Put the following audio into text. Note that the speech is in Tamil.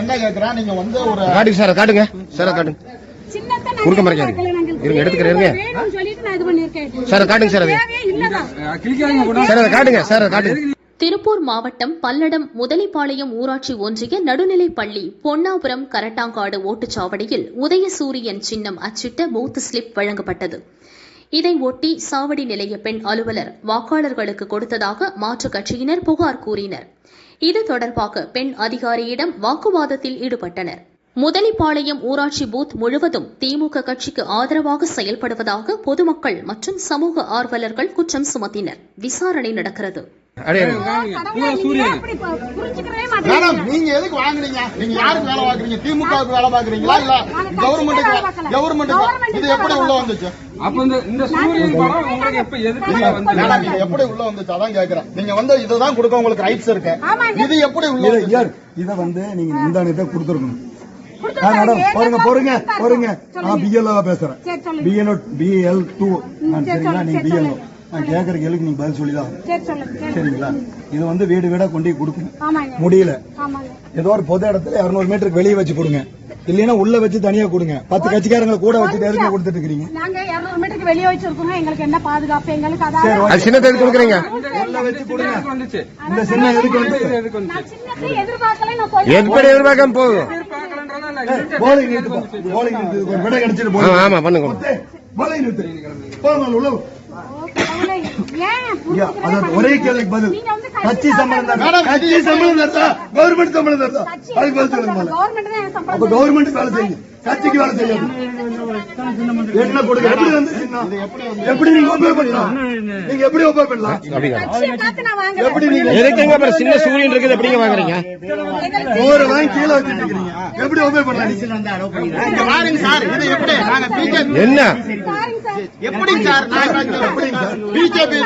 என்ன கேக்குறேன் நீங்க வந்து ஒரு காட்டுங்க சார் காட்டுங்க. சார் காட்டுங்க. சின்னத்தை நாங்க குறுக்க மறைக்காதீங்க. எதிர்பார்க்கல. நாங்க. இருங்க, எடுத்துக்கிறேன், இருங்க. வேணும்னு சொல்லிட்டு நான் இது பண்ணிருக்கேன் சார், காட்டுங்க சார் அது. தேவையே இல்லதான். சார் அதை காட்டுங்க சார் அதை காட்டுங்க. திருப்பூர் மாவட்டம் பல்லடம் முதலைப்பாளையம் ஊராட்சி ஒன்றிய நடுநிலைப் பள்ளி பொன்னாபுரம் கரட்டாங்காடு ஓட்டுச்சாவடியில் உதயசூரியன் சின்னம் அச்சிட்ட பூத் ஸ்லிப் வழங்கப்பட்டது. இதை ஒட்டி சாவடி நிலைய பெண் அலுவலர் வாக்காளர்களுக்கு கொடுத்ததாக மாற்றுக் கட்சியினர் புகார் கூறினர். இது தொடர்பாக பெண் அதிகாரியிடம் வாக்குவாதத்தில் ஈடுபட்டனர். முதலிப்பாளையம் ஊராட்சி பூத் முழுவதும் திமுக கட்சிக்கு ஆதரவாக செயல்படுவதாக பொதுமக்கள் மற்றும் சமூக ஆர்வலர்கள் குற்றம் சுமத்தினர். விசாரணை நடக்கிறது. நீங்க எதுக்கு வாங்குறீங்க? நீங்க யாருக்கு வேலை பாக்குறீங்க திமுகவுக்கு வேலை பாக்குறீங்களா இல்ல கவர்மெண்ட்டுக்கு கவர்மெண்ட்டுக்கு இது எப்படி உள்ள வந்துச்சு? அப்ப இந்த இந்த சூரியன் படம் உங்களுக்கு எப்ப எதுக்கு வந்து மேடம் இது எப்படி உள்ள வந்துச்சு? அதான் கேக்குறேன். நீங்க வந்து இதுதான் கொடுக்க உங்களுக்கு ரைட்ஸ் இருக்கு. இது எப்படி உள்ள இதை வந்து நீங்க முந்தானத்தை கொடுத்துருக்கணும். மேடம் என்ன பொறுங்க பொறுங்க. நான் பிஎல்ஓ பேசுறேன். பிஎல்ஓ பிஎல் டூ சரிங்களா? நீங்க பிஎல்ஓ. நான் கேட்கற கேள்விக்கு நீங்க பதில் சொல்லுங்க. சரி. சரிங்களா? இது வந்து வீடு வீடா கொண்டு கொடுக்கணும் ஆமாங்க. முடியல. ஆமாங்க. ஏதோ ஒரு பொது இடத்துல 200 மீட்டருக்கு வெளியே வச்சு கொடுங்க. இல்லைன்னா உள்ள வச்சு தனியா கொடுங்க. பத்து கட்சிக்காரங்க கூட வச்சுட்டு எதுக்கு கொடுத்துட்டு இருக்கீங்க நாங்க 200 மீட்டருக்கு வெளியே வச்சிருக்கோம் எங்களுக்கு என்ன பாதுகாப்பு? எங்களுக்கு அதாவது அது சின்னத்தை எதுக்கு கொடுக்குறீங்க. உள்ள வச்சு கொடுங்க. இந்த சின்ன எதுக்கு வந்து எதிர்பார்க்கல. சொல்லி எதிர்பார்க்காம போகும் போலிங் போலிங் விட கிடைச்சிட்டு ஆமா, போய் ஆமா பண்ணுங்க. போலிங் உள்ள ஒரே கேள்விக்கு பதில். கட்சி சம்பளம் தான் கட்சி சம்பளம் தான் கவர்மெண்ட் சம்பளம் தான் அதுக்கு பதில் சொல்லுங்க அப்ப கவர்மெண்ட் வேலை செய்யுங்க. கட்சிக்கு வேலை செய்யாது. என்ன கொடுங்க எப்படி வந்து? எப்படி நீங்க ஒப்பே பண்ணலாம்? நீங்க எப்படி ஒப்பே பண்ணலாம். எப்படி நீங்க எதுக்குங்க அப்புறம் சின்ன சூரியன் இருக்குது எப்படிங்க வாங்குறீங்க? ஒரு வாங்கி கீழே வச்சுட்டு இருக்கீங்க. எப்படி ஒப்பே பண்ணலாம் சார். இது எப்படி? நாங்க பிஜேபி என்ன. எப்படி சார்? பிஜேபி